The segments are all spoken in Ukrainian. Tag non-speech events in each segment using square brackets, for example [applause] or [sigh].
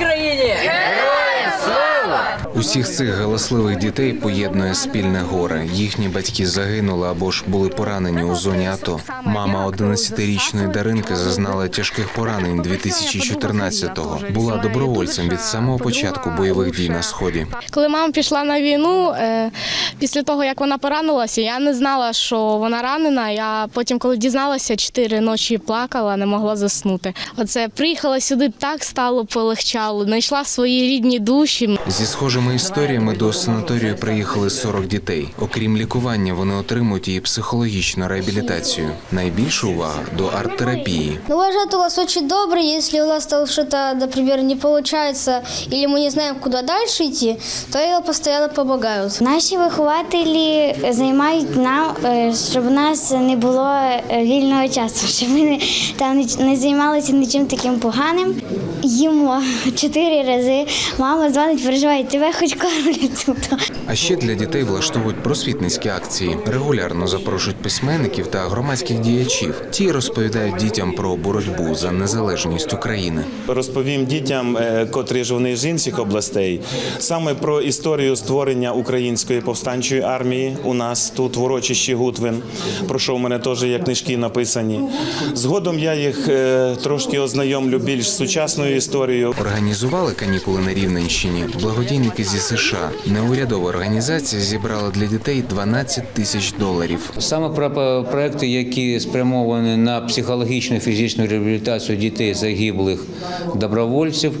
Україні! Усіх цих галасливих дітей поєднує спільне горе. Їхні батьки загинули або ж були поранені у зоні АТО. Мама 11-річної Даринки зазнала тяжких поранень 2014-го. Була добровольцем від самого початку бойових дій на сході. Коли мама пішла на війну, е, після того як вона поранилася, я не знала, що вона ранена. Я потім, коли дізналася, чотири ночі плакала, не могла заснути. Оце приїхала сюди, так стало полегчало. Знайшла свої рідні душі. Зі схожими історіями до санаторію приїхали 40 дітей. Окрім лікування, вони отримують і психологічну реабілітацію. Найбільша увага до арт-терапії. Ну, вожат у вас очень добрый. Если у нас там что-то, например, не получается, или мы не знаем, куда дальше идти, то я постоянно помогают. Наші вихователі займають нам, е, щоб у нас не було е, вільного часу, [laughs] щоб ми не- там не- не займалися нічим таким поганим. Їмо [laughs] чотири рази. Мама дзвонить, переживає, тебе хоч кормлять тут. А ще для дітей влаштовують просвітницькі акції. Регулярно запрошують письменників та громадських діячів. Ті розповідають дітям про боротьбу за незалежність України. Розповім дітям, е, котрі ж вони з інших областей, саме про історію створення української повстанчої армії у нас тут в урочищі Гутвин, про що в мене теж є книжки написані. Згодом я їх е, трошки ознайомлю більш сучасною історією. Організували канікули на Рівненщині. Благодійники зі США. Неурядова організація зібрала для дітей 12 тисяч доларів. Саме про про проекти, які спрямовані на психологічну і фізичну реабілітацію дітей загиблих добровольців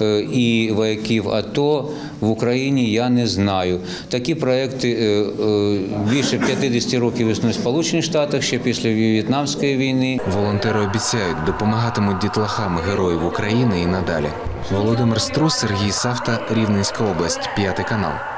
е, і вояків АТО в Україні, я не знаю. Такі проекти е, е, більше 50 років існують в Сполучених Штатах ще після В'єтнамської війни. Волонтери обіцяють, допомагатимуть дітлахам героїв України і надалі. Володимир Струс, Сергій Савта, Рівненська область, п'ятий канал.